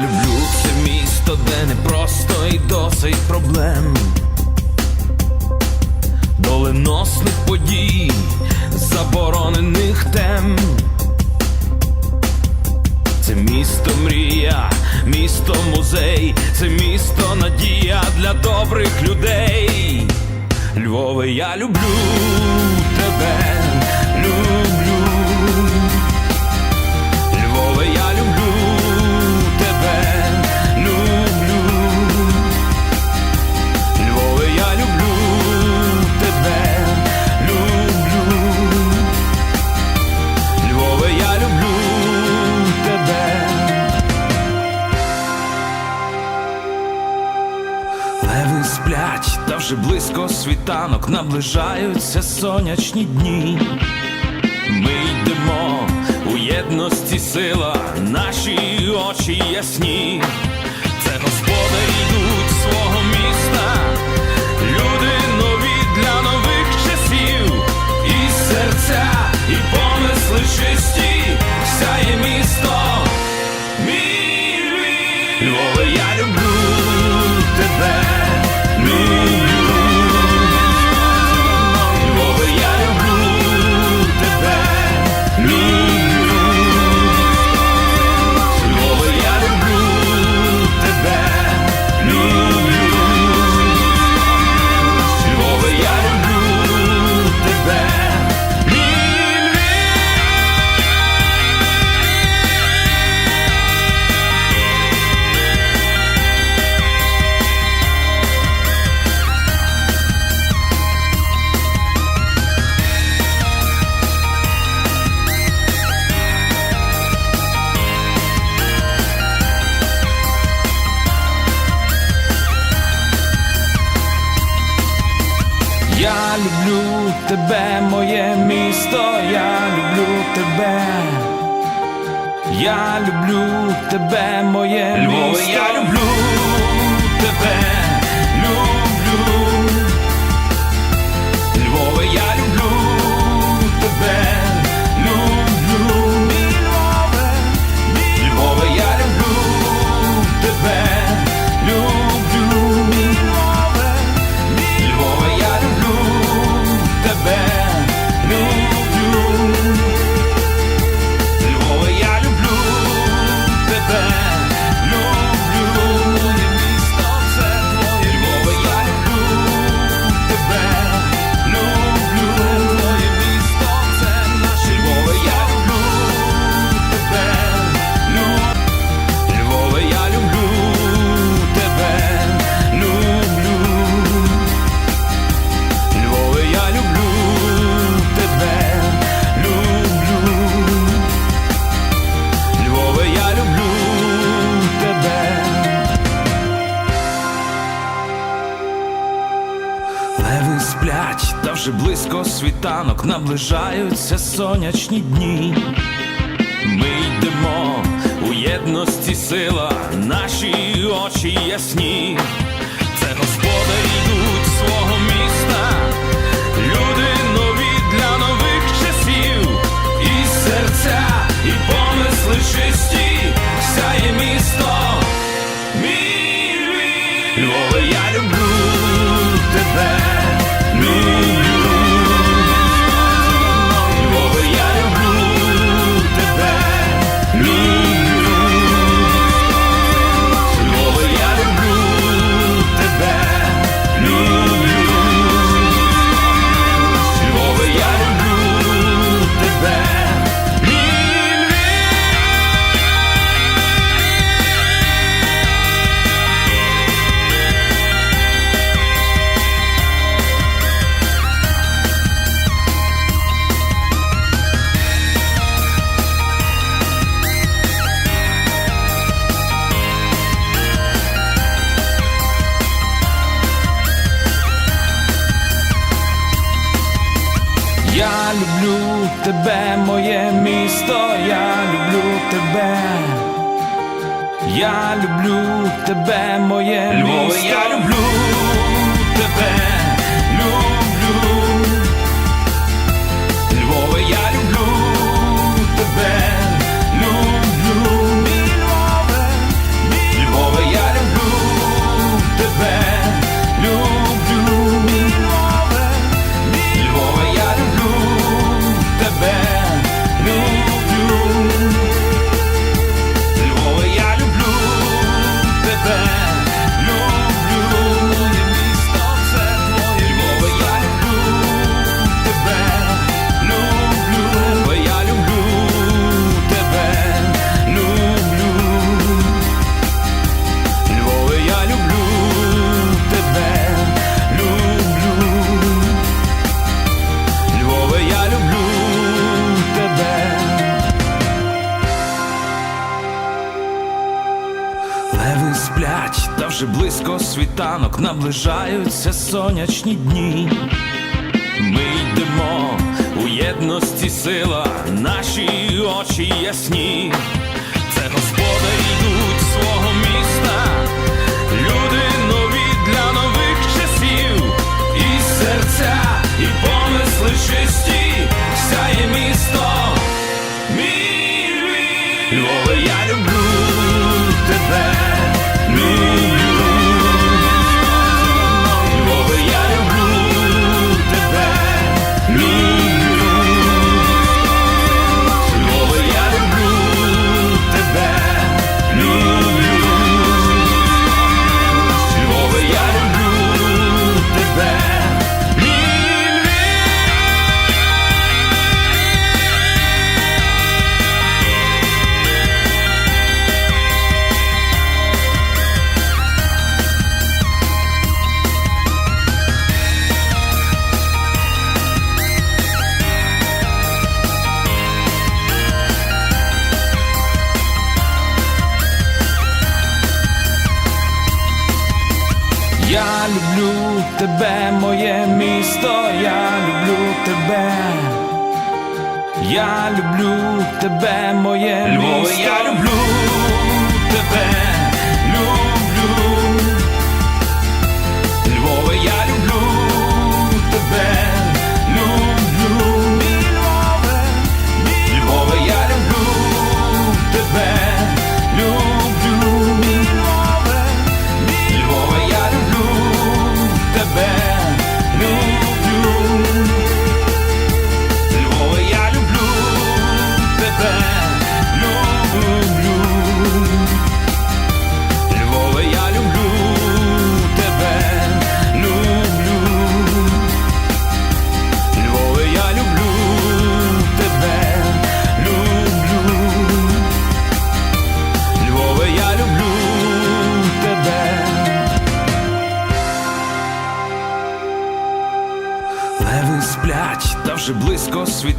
люблю це місто, де не просто і досить проблем. Доленосних подій, заборонених тем. Це місто мрія, місто музей, це місто надія для добрих людей. Львове, я люблю тебе, люблю. Вже близько світанок наближаються сонячні дні. Ми йдемо у єдності сила, наші очі ясні. Це господи йдуть тебе, моє місто, я люблю тебе. Я люблю тебе, моє Львове, місто. я люблю тебе, люблю. Світанок наближаються сонячні дні. Ми йдемо у єдності сила, наші очі ясні. Це господарі йдуть свого міста, люди нові для нових часів, і серця, і помисли чисті, люблю тебе, моє місто, я люблю тебе. Я люблю тебе, моє Львове, місто. я люблю тебе, світанок, наближаються сонячні дні. Ми йдемо у єдності сила, наші очі ясні. Це господарі йдуть свого міста, люди нові для нових часів, і серця, і помисли чисті, тебе, моє місто, я люблю тебе. Я люблю тебе, моє Львове, місто. я люблю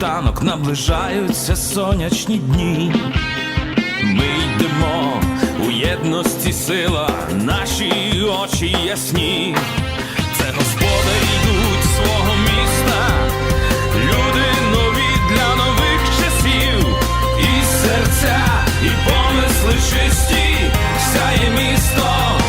світанок, наближаються сонячні дні. Ми йдемо у єдності сила, наші очі ясні. Це господарі йдуть свого міста, люди нові для нових часів, і серця, і помисли чисті, сяє місто.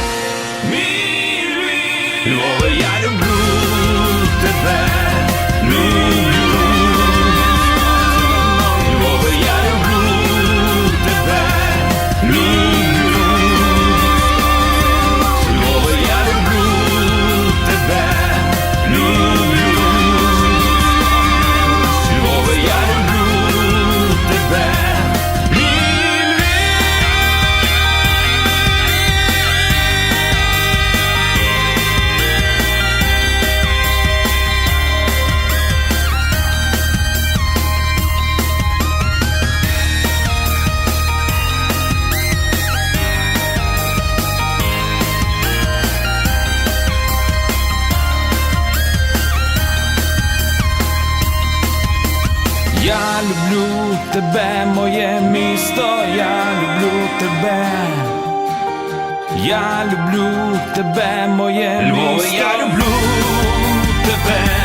люблю тебе, моє місто, я люблю тебе, я люблю тебе, моє місто, я люблю тебе.